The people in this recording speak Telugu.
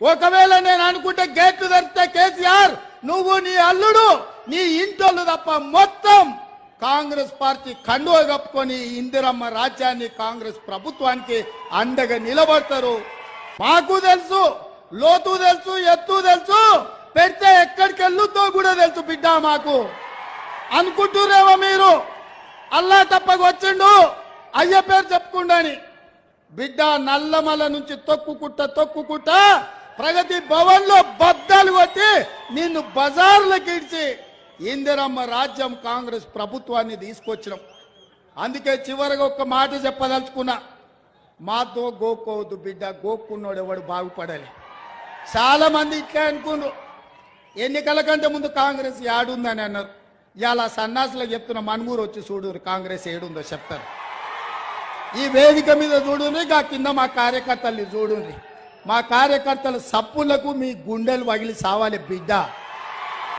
ఒకవేళ నేను అనుకుంటే గేట్లు తెరిస్తే కేసీఆర్ నువ్వు నీ అల్లుడు నీ ఇంటోళ్ళు తప్ప మొత్తం కాంగ్రెస్ పార్టీ కండువ కప్పుకొని ఇందిరమ్మ రాజ్యాన్ని కాంగ్రెస్ ప్రభుత్వానికి అండగా నిలబడతారు. మాకు తెలుసు లోతు తెలుసు ఎత్తు తెలుసు పెడితే ఎక్కడికి వెళ్ళుతో కూడా తెలుసు బిడ్డ మాకు. అనుకుంటురేమో మీరు? అల్లా తప్పకు వచ్చిండు అయ్య పేరు చెప్పుకుండని బిడ్డ నల్లమల నుంచి తొక్కుకుంట తొక్కుకుంటా ప్రగతి భవన్లో బద్దలు కొట్టి నిన్ను బజార్లకు ఇడిచి ఇందిరమ్మ రాజ్యం కాంగ్రెస్ ప్రభుత్వాన్ని తీసుకొచ్చినాం. అందుకే చివరిగా ఒక మాట చెప్పదలుచుకున్నా. మాతో గోకోవద్దు బిడ్డ గోక్కున్నోడు ఎవడు బాగుపడాలి. చాలా మంది ఇట్లే అనుకున్నారు. ఎన్నికల కంటే ముందు కాంగ్రెస్ ఏడుందని అన్నారు. ఇలా సన్నాసులకు చెప్తున్న మనుమూరు వచ్చి చూడు కాంగ్రెస్ ఏడుందో చెప్తారు. ఈ వేదిక మీద చూడు కింద మా కార్యకర్తల్ని చూడుండ్రి. మా కార్యకర్తల సప్పులకు మీ గుండెలు వగిలి సావాలి బిడ్డ.